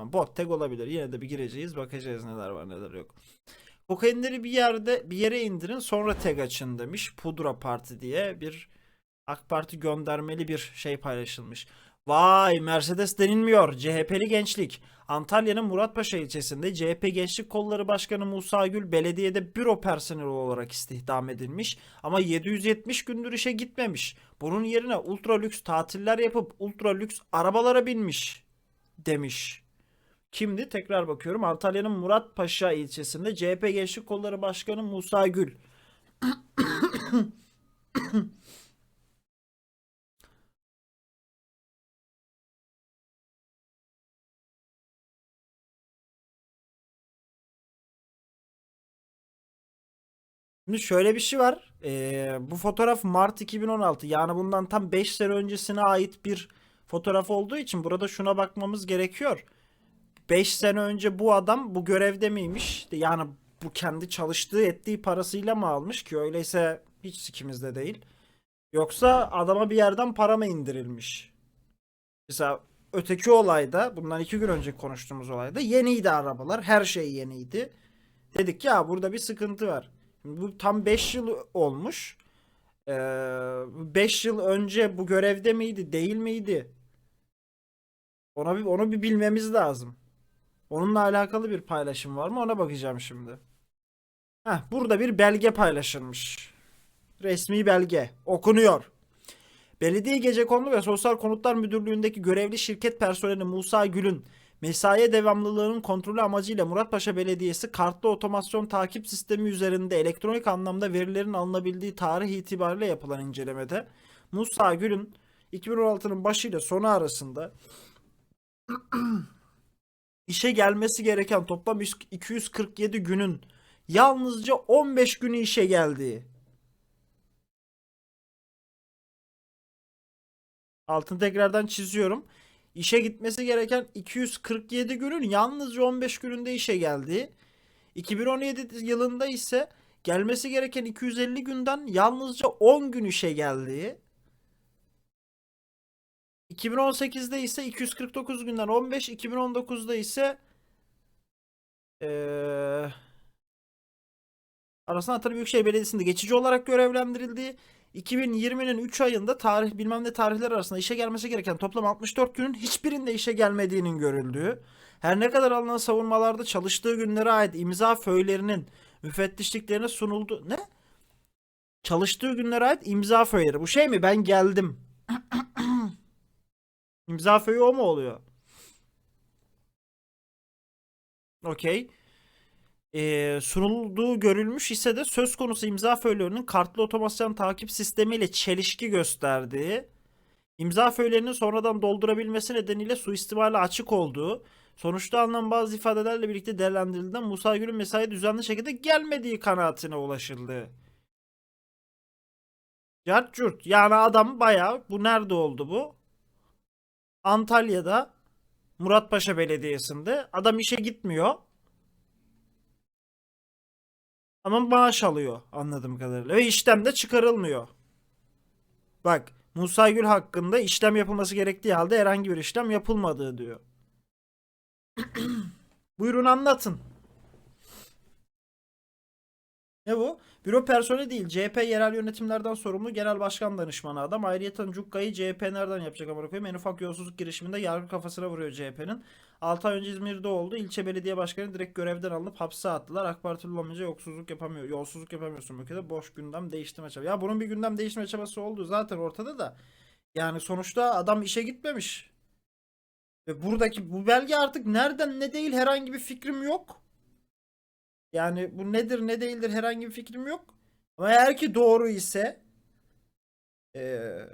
Tamam bot tek olabilir. Yine de bir gireceğiz bakacağız neler var neler yok. Kokainleri bir yerde bir yere indirin sonra tek açın demiş. Pudra Parti diye bir AK Parti göndermeli bir şey paylaşılmış. Vay Mercedes denilmiyor. CHP'li gençlik. Antalya'nın Muratpaşa ilçesinde CHP Gençlik Kolları Başkanı Musa Gül belediyede büro personeli olarak istihdam edilmiş ama 770 gündür işe gitmemiş. Bunun yerine ultra lüks tatiller yapıp ultra lüks arabalara binmiş demiş. Kimdi? Tekrar bakıyorum. Antalya'nın Muratpaşa ilçesinde CHP Gençlik Kolları Başkanı Musa Gül. Şimdi şöyle bir şey var. Ee, bu fotoğraf Mart 2016. Yani bundan tam 5 sene öncesine ait bir fotoğraf olduğu için burada şuna bakmamız gerekiyor. 5 sene önce bu adam bu görevde miymiş? Yani bu kendi çalıştığı ettiği parasıyla mı almış ki öyleyse hiç sikimizde değil. Yoksa adama bir yerden para mı indirilmiş? Mesela öteki olayda bundan iki gün önce konuştuğumuz olayda yeniydi arabalar. Her şey yeniydi. Dedik ya burada bir sıkıntı var. Şimdi Bu tam 5 yıl olmuş. 5 yıl önce bu görevde miydi, değil miydi? Ona bir onu bir bilmemiz lazım. Onunla alakalı bir paylaşım var mı? Ona bakacağım şimdi. Heh, burada bir belge paylaşılmış. Resmi belge. Okunuyor. Belediye Gecekondu ve Sosyal Konutlar Müdürlüğü'ndeki görevli şirket personeli Musa Gül'ün mesaiye devamlılığının kontrolü amacıyla Muratpaşa Belediyesi kartlı otomasyon takip sistemi üzerinde elektronik anlamda verilerin alınabildiği tarih itibariyle yapılan incelemede Musa Gül'ün 2016'nın başıyla sonu arasında işe gelmesi gereken toplam 247 günün yalnızca 15 günü işe geldiği. Altını tekrardan çiziyorum. İşe gitmesi gereken 247 günün yalnızca 15 gününde işe geldiği. 2017 yılında ise gelmesi gereken 250 günden yalnızca 10 gün işe geldiği. 2018'de ise 249 günden 15, 2019'da ise eee Arasına Hatay Büyükşehir Belediyesi'nde geçici olarak görevlendirildiği 2020'nin 3 ayında tarih bilmem ne tarihler arasında işe gelmesi gereken toplam 64 günün hiçbirinde işe gelmediğinin görüldüğü, her ne kadar alınan savunmalarda çalıştığı günlere ait imza föylerinin müfettişliklerine sunuldu. Ne? Çalıştığı günlere ait imza föyleri. Bu şey mi? Ben geldim. İmza föyü o mu oluyor? Okey. Ee, sunulduğu görülmüş ise de söz konusu imza föylerinin kartlı otomasyon takip sistemiyle çelişki gösterdiği, imza föylerinin sonradan doldurabilmesi nedeniyle suistimale açık olduğu, sonuçta alınan bazı ifadelerle birlikte değerlendirildiğinden Musa Gül'ün mesai düzenli şekilde gelmediği kanaatine ulaşıldı. Cart. Yani adam bayağı bu nerede oldu bu? Antalya'da Muratpaşa Belediyesi'nde adam işe gitmiyor. Ama maaş alıyor anladığım kadarıyla. Ve işlem de çıkarılmıyor. Bak Musa Gül hakkında işlem yapılması gerektiği halde herhangi bir işlem yapılmadığı diyor. Buyurun anlatın. Ne bu? Büro personeli değil. CHP yerel yönetimlerden sorumlu genel başkan danışmanı adam. Ayrıyeten Cukka'yı CHP nereden yapacak amına koyayım? En ufak yolsuzluk girişiminde yargı kafasına vuruyor CHP'nin. 6 ay önce İzmir'de oldu. İlçe belediye başkanı direkt görevden alınıp hapse attılar. AK Partili olmayınca yolsuzluk yapamıyor. Yolsuzluk yapamıyorsun bu ülkede. Boş gündem değiştirme çabası. Ya bunun bir gündem değiştirme çabası oldu zaten ortada da. Yani sonuçta adam işe gitmemiş. Ve buradaki bu belge artık nereden ne değil herhangi bir fikrim yok. Yani bu nedir ne değildir herhangi bir fikrim yok. Ama eğer ki doğru ise eee,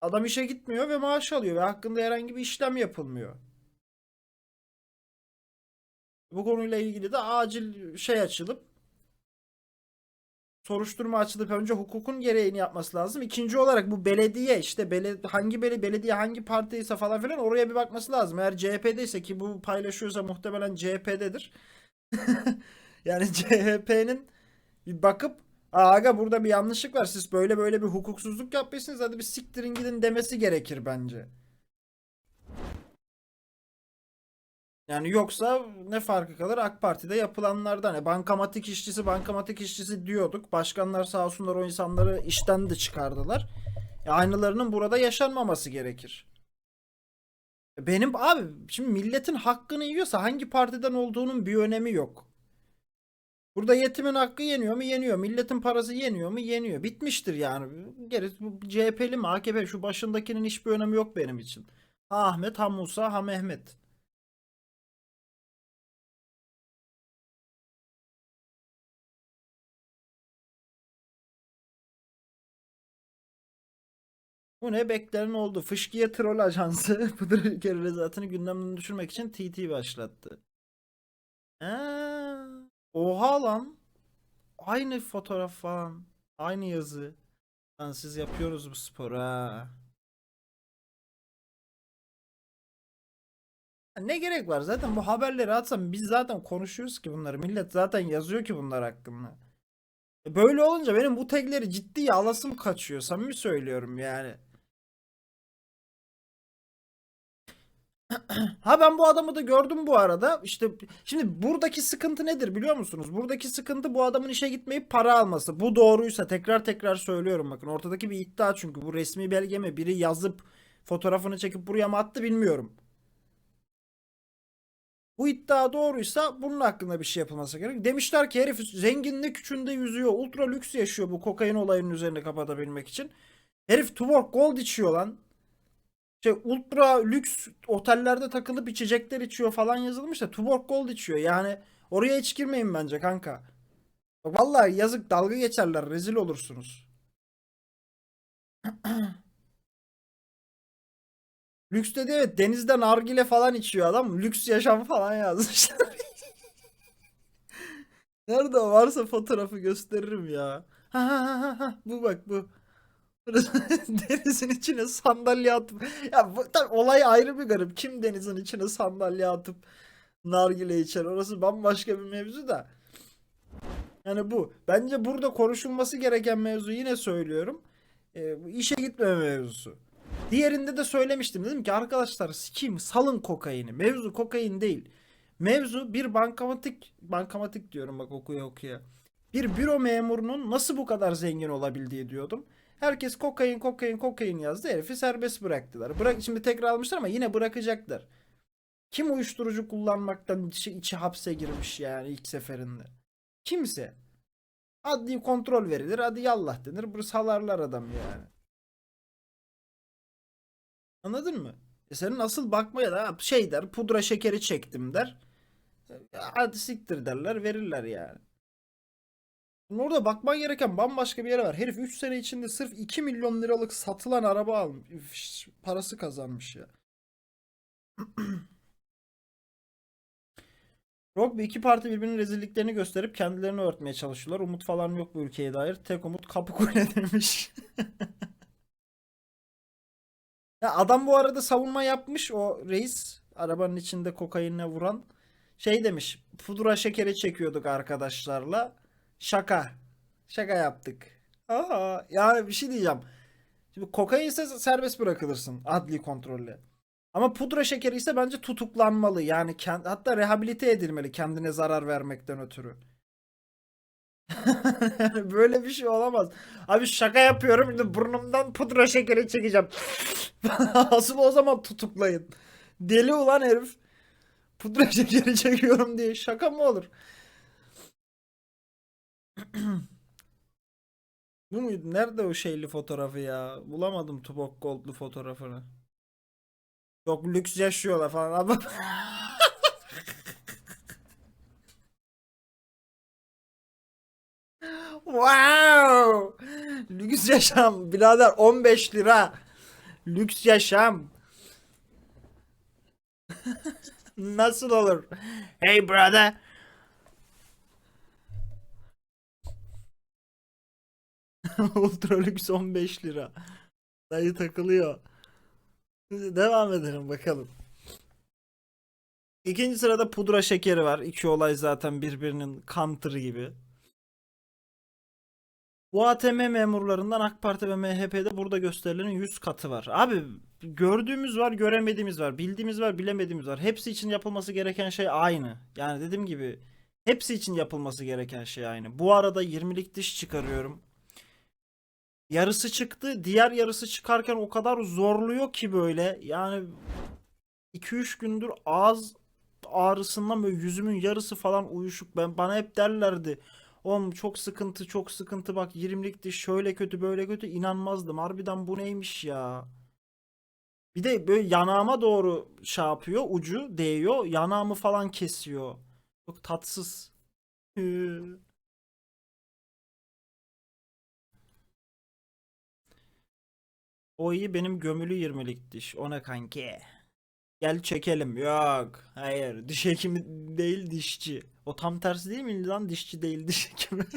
adam işe gitmiyor ve maaş alıyor ve hakkında herhangi bir işlem yapılmıyor. Bu konuyla ilgili de acil şey açılıp soruşturma açılıp önce hukukun gereğini yapması lazım. İkinci olarak bu belediye işte bele, hangi bele, belediye hangi partiyse falan filan oraya bir bakması lazım. Eğer CHP'deyse ki bu paylaşıyorsa muhtemelen CHP'dedir. yani CHP'nin bir bakıp Aa, aga burada bir yanlışlık var. Siz böyle böyle bir hukuksuzluk yapmışsınız. Hadi bir siktirin gidin demesi gerekir bence. Yani yoksa ne farkı kalır AK Parti'de yapılanlardan. E, bankamatik işçisi bankamatik işçisi diyorduk. Başkanlar sağ olsunlar o insanları işten de çıkardılar. E, aynılarının burada yaşanmaması gerekir. Benim abi şimdi milletin hakkını yiyorsa hangi partiden olduğunun bir önemi yok. Burada yetimin hakkı yeniyor mu? Yeniyor. Milletin parası yeniyor mu? Yeniyor. Bitmiştir yani. Geri CHP'li mi AKP şu başındakinin hiçbir önemi yok benim için. Ha Ahmet, ha Musa, ha Mehmet. Bu ne beklenen oldu. Fışkiye Troll Ajansı Pıdır ülke rezatını gündemden düşürmek için TT başlattı. Ha, oha lan. Aynı fotoğraf falan. Aynı yazı. Lan siz yapıyoruz bu sporu ha. Ne gerek var zaten bu haberleri atsam biz zaten konuşuyoruz ki bunları. Millet zaten yazıyor ki bunlar hakkında. E Böyle olunca benim bu tagleri ciddiye alasım kaçıyor. Samimi söylüyorum yani. Ha ben bu adamı da gördüm bu arada. İşte şimdi buradaki sıkıntı nedir biliyor musunuz? Buradaki sıkıntı bu adamın işe gitmeyip para alması. Bu doğruysa tekrar tekrar söylüyorum bakın. Ortadaki bir iddia çünkü bu resmi belge mi? Biri yazıp fotoğrafını çekip buraya mı attı bilmiyorum. Bu iddia doğruysa bunun hakkında bir şey yapılması gerek. Demişler ki herif zenginlik içinde yüzüyor. Ultra lüks yaşıyor bu kokain olayının üzerine kapatabilmek için. Herif Tuborg Gold içiyor lan. Şey ultra lüks otellerde takılıp içecekler içiyor falan yazılmış da Tuborg Gold içiyor. Yani oraya hiç girmeyin bence kanka. Vallahi yazık dalga geçerler rezil olursunuz. Lüks dedi evet denizde nargile falan içiyor adam. Lüks yaşam falan yazmışlar. Nerede varsa fotoğrafı gösteririm ya. Ha ha ha, ha bu bak bu. Denizin içine sandalye atıp ya bu, tabii olay ayrı bir garip. Kim denizin içine sandalye atıp nargile içer? Orası bambaşka bir mevzu da. Yani bu. Bence burada konuşulması gereken mevzu yine söylüyorum. E, bu işe gitmeme mevzusu. Diğerinde de söylemiştim. Dedim ki arkadaşlar sikeyim salın kokaini. Mevzu kokain değil. Mevzu bir bankamatik bankamatik diyorum bak okuya okuya. Bir büro memurunun nasıl bu kadar zengin olabildiği diyordum. Herkes kokain kokain kokain yazdı. Herifi serbest bıraktılar. Bırak şimdi tekrar almışlar ama yine bırakacaklar. Kim uyuşturucu kullanmaktan içi, içi hapse girmiş yani ilk seferinde? Kimse. Adli kontrol verilir. Hadi yallah denir. Bu salarlar adam yani. Anladın mı? E senin asıl bakmaya da şey der pudra şekeri çektim der. E, Hadi siktir derler verirler yani. Orada bakman gereken bambaşka bir yere var. Herif 3 sene içinde sırf 2 milyon liralık satılan araba almış. Parası kazanmış ya. Rugby iki parti birbirinin rezilliklerini gösterip kendilerini örtmeye çalışıyorlar. Umut falan yok bu ülkeye dair. Tek umut Kapıkule demiş. Ya adam bu arada savunma yapmış o reis arabanın içinde kokainle vuran şey demiş pudra şekeri çekiyorduk arkadaşlarla şaka şaka yaptık. Aha yani bir şey diyeceğim. Şimdi kokain ise serbest bırakılırsın adli kontrolle. Ama pudra şekeri ise bence tutuklanmalı. Yani kend, hatta rehabilite edilmeli kendine zarar vermekten ötürü. Böyle bir şey olamaz. Abi şaka yapıyorum. Şimdi burnumdan pudra şekeri çekeceğim. Asıl o zaman tutuklayın. Deli ulan herif. Pudra şekeri çekiyorum diye. Şaka mı olur? Bu muydu? Nerede o şeyli fotoğrafı ya? Bulamadım Tubok Gold'lu fotoğrafını. Çok lüks yaşıyorlar falan. Adam... Wow! Lüks yaşam birader 15 lira. Lüks yaşam. Nasıl olur? Hey brother. Ultra lüks 15 lira. Dayı takılıyor. Devam edelim bakalım. İkinci sırada pudra şekeri var. İki olay zaten birbirinin counter gibi. Bu ATM memurlarından AK Parti ve MHP'de burada gösterilenin 100 katı var. Abi gördüğümüz var, göremediğimiz var, bildiğimiz var, bilemediğimiz var. Hepsi için yapılması gereken şey aynı. Yani dediğim gibi hepsi için yapılması gereken şey aynı. Bu arada 20'lik diş çıkarıyorum. Yarısı çıktı. Diğer yarısı çıkarken o kadar zorluyor ki böyle. Yani 2-3 gündür ağız ağrısından böyle yüzümün yarısı falan uyuşuk. Ben bana hep derlerdi. Oğlum çok sıkıntı çok sıkıntı bak 20'lik diş şöyle kötü böyle kötü inanmazdım. Harbiden bu neymiş ya. Bir de böyle yanağıma doğru şey yapıyor ucu değiyor yanağımı falan kesiyor. Çok tatsız. O iyi benim gömülü 20'lik diş. O ne kanki? Gel çekelim. Yok. Hayır. Diş hekimi değil dişçi. O tam tersi değil mi lan? Dişçi değil diş hekimi.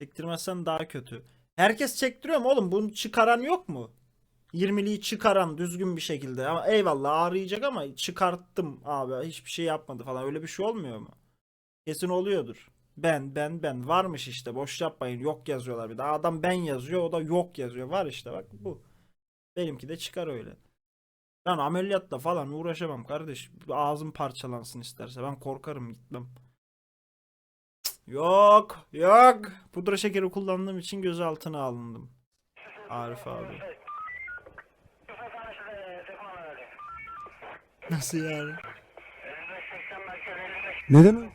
Çektirmezsen daha kötü. Herkes çektiriyor mu oğlum? Bunu çıkaran yok mu? 20'liği çıkaran düzgün bir şekilde. Ama eyvallah ağrıyacak ama çıkarttım abi. Hiçbir şey yapmadı falan. Öyle bir şey olmuyor mu? Kesin oluyordur. Ben ben ben. Varmış işte. Boş yapmayın. Yok yazıyorlar bir de. Adam ben yazıyor o da yok yazıyor. Var işte. Bak bu. Benimki de çıkar öyle. Ben ameliyatla falan uğraşamam kardeş. Ağzım parçalansın isterse. Ben korkarım gitmem. Yok yok. Pudra şekeri kullandığım için gözaltına alındım. Arif abi. Nasıl yani? Neden?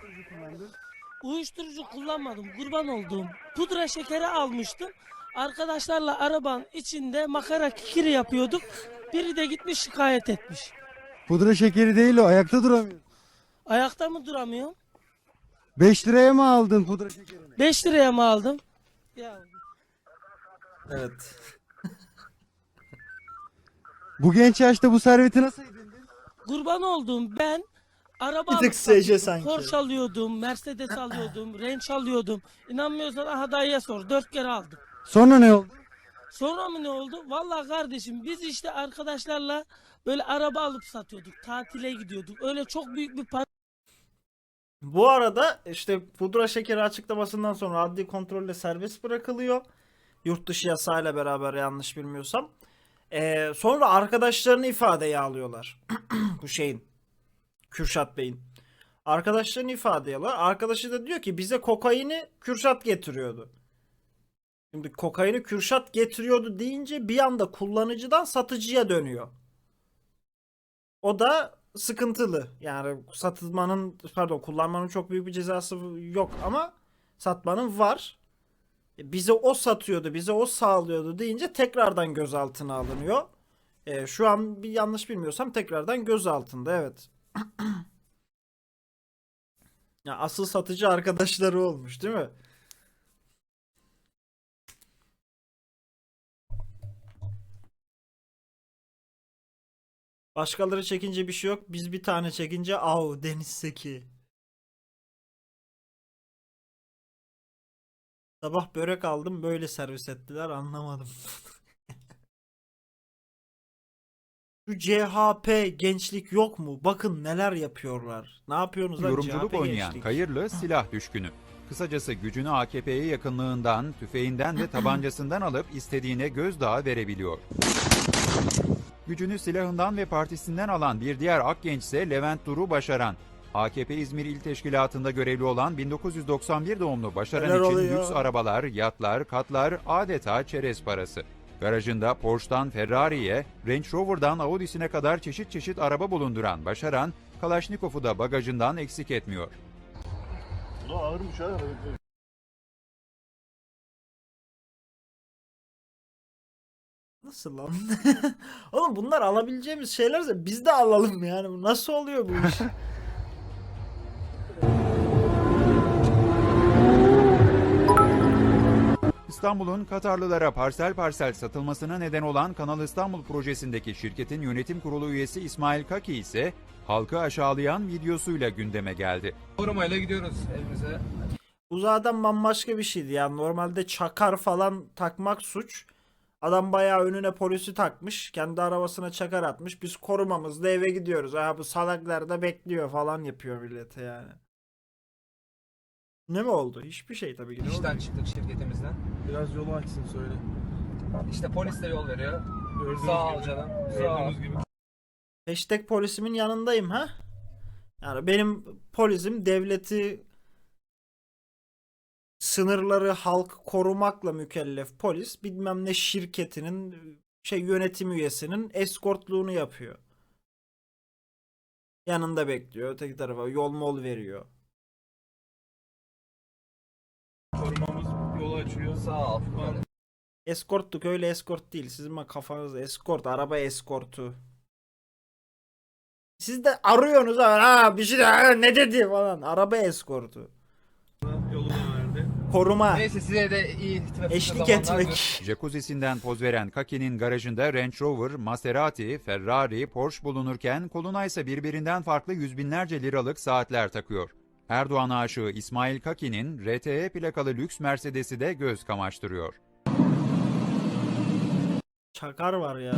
Uyuşturucu kullanmadım. Kurban olduğum. Pudra şekeri almıştım. Arkadaşlarla arabanın içinde makara kikiri yapıyorduk. Biri de gitmiş şikayet etmiş. Pudra şekeri değil o ayakta duramıyorsun. Ayakta mı duramıyorum? 5 liraya mı aldın pudra şekerini? 5 liraya mı aldım? Ya evet Bu genç yaşta bu serveti nasıl edindin? kurban olduğum ben araba Bir tık SC sanki. Porsche alıyordum, Mercedes alıyordum, Range alıyordum. İnanmıyorsan aha dayıya sor. 4 kere aldım. Sonra ne oldu? Sonra mı ne oldu? Vallahi kardeşim biz işte arkadaşlarla böyle araba alıp satıyorduk. Tatile gidiyorduk. Öyle çok büyük bir para Bu arada işte pudra şekeri açıklamasından sonra adli kontrolle serbest bırakılıyor. Yurt dışı yasayla beraber yanlış bilmiyorsam. Ee, sonra arkadaşlarını ifadeye alıyorlar. Bu şeyin. Kürşat Bey'in. Arkadaşlarını ifadeye alıyor. Arkadaşı da diyor ki bize kokaini Kürşat getiriyordu. Şimdi kokaini Kürşat getiriyordu deyince bir anda kullanıcıdan satıcıya dönüyor. O da sıkıntılı. Yani satılmanın pardon kullanmanın çok büyük bir cezası yok ama satmanın var. E, Bize o satıyordu, bize o sağlıyordu deyince tekrardan gözaltına alınıyor. E, şu an bir yanlış bilmiyorsam tekrardan gözaltında evet. Ya asıl satıcı arkadaşları olmuş değil mi? Başkaları çekince bir şey yok. Biz bir tane çekince av Deniz Seki. Sabah börek aldım böyle servis ettiler anlamadım. Şu CHP gençlik yok mu? Bakın neler yapıyorlar. Ne yapıyorsunuz lan Yorumculuk CHP oynayan gençlik? Kayırlı silah düşkünü. Kısacası gücünü AKP'ye yakınlığından, tüfeğinden ve tabancasından alıp istediğine gözdağı verebiliyor. Gücünü silahından ve partisinden alan bir diğer ak genç ise Levent Duru Başaran. AKP İzmir İl Teşkilatı'nda görevli olan 1991 doğumlu Başaran Neler için oluyor? lüks arabalar, yatlar, katlar adeta çerez parası. Garajında Porsche'dan Ferrari'ye, Range Rover'dan Audi'sine kadar çeşit çeşit araba bulunduran Başaran, Kalaşnikov'u da bagajından eksik etmiyor. Bu ağırmış ha. Nasıl lan? Oğlum bunlar alabileceğimiz şeylerse biz de alalım yani. Nasıl oluyor bu iş? İstanbul'un Katarlılara parsel parsel satılmasına neden olan Kanal İstanbul projesindeki şirketin yönetim kurulu üyesi İsmail Kaki ise halkı aşağılayan videosuyla gündeme geldi. Korumayla gidiyoruz evimize. Zaten bambaşka bir şeydi yani normalde çakar falan takmak suç. Adam bayağı önüne polisi takmış. Kendi arabasına çakar atmış. Biz korumamızla eve gidiyoruz. Ha bu salaklar da bekliyor falan yapıyor millete yani. Ne mi oldu? Hiçbir şey tabii ki. İşten çıktık şirketimizden. Biraz yolu açsın söyle. İşte polis de yol veriyor. Gördüğünüz Sağ ol gibi. canım. Sağ ol. Gördüğünüz gibi. Hashtag polisimin yanındayım ha. Yani benim polisim devleti sınırları halk korumakla mükellef polis bilmem ne şirketinin şey yönetim üyesinin eskortluğunu yapıyor. Yanında bekliyor. Öteki tarafa yol mol veriyor. Sağ ol. Eskortluk öyle eskort değil. Sizin bak kafanızda eskort, araba eskortu. Siz de arıyorsunuz ha, ha bir şey de ha, ne dedi falan. Araba eskortu. Verdi. Koruma. Neyse size de iyi trafik Eşlik zamanlar. etmek. Jacuzzi'sinden poz veren Kaki'nin garajında Range Rover, Maserati, Ferrari, Porsche bulunurken koluna ise birbirinden farklı yüz binlerce liralık saatler takıyor. Erdoğan aşığı İsmail Kaki'nin RTE plakalı lüks Mercedes'i de göz kamaştırıyor. Çakar var ya.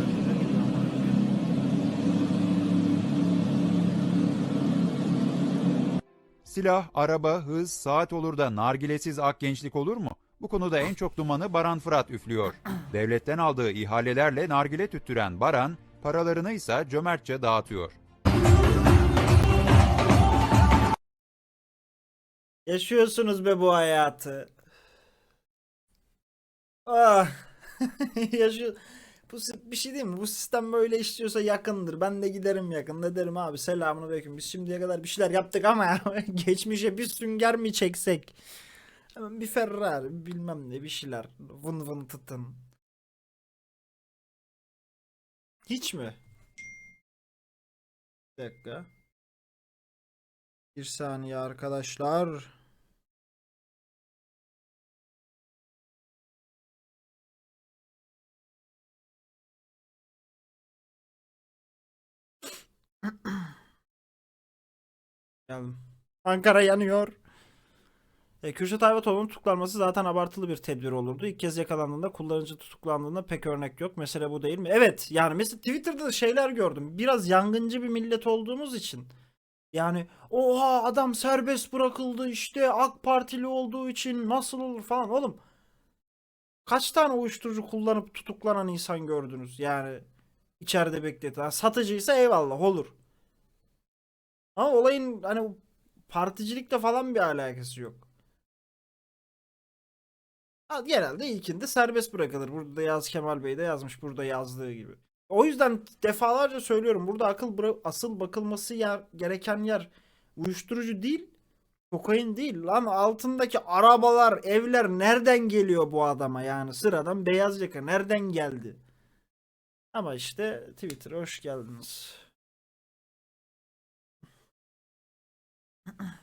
Silah, araba, hız, saat olur da nargilesiz ak gençlik olur mu? Bu konuda en çok dumanı Baran Fırat üflüyor. Devletten aldığı ihalelerle nargile tüttüren Baran, paralarını ise cömertçe dağıtıyor. Yaşıyorsunuz be bu hayatı. Ah. Yaşıyor. Bu bir şey değil mi? Bu sistem böyle işliyorsa yakındır. Ben de giderim yakında derim abi selamun aleyküm. Biz şimdiye kadar bir şeyler yaptık ama geçmişe bir sünger mi çeksek? Hemen bir Ferrari bilmem ne bir şeyler. Vın vın tıtın. Hiç mi? Bir dakika. Bir saniye arkadaşlar. Ankara yanıyor. E, Kürşat Ayvatoğlu'nun tutuklanması zaten abartılı bir tedbir olurdu. İlk kez yakalandığında kullanıcı tutuklandığında pek örnek yok. Mesele bu değil mi? Evet yani mesela Twitter'da da şeyler gördüm. Biraz yangıncı bir millet olduğumuz için. Yani oha adam serbest bırakıldı işte AK Partili olduğu için nasıl olur falan oğlum. Kaç tane uyuşturucu kullanıp tutuklanan insan gördünüz? Yani içeride bekleten. Satıcıysa eyvallah olur. Ama olayın hani particilikle falan bir alakası yok. Genelde ilkinde serbest bırakılır. Burada Yaz Kemal Bey de yazmış burada yazdığı gibi. O yüzden defalarca söylüyorum burada akıl asıl bakılması yer, gereken yer uyuşturucu değil kokain değil lan altındaki arabalar evler nereden geliyor bu adama yani sıradan beyaz yaka nereden geldi? Ama işte Twitter'a hoş geldiniz.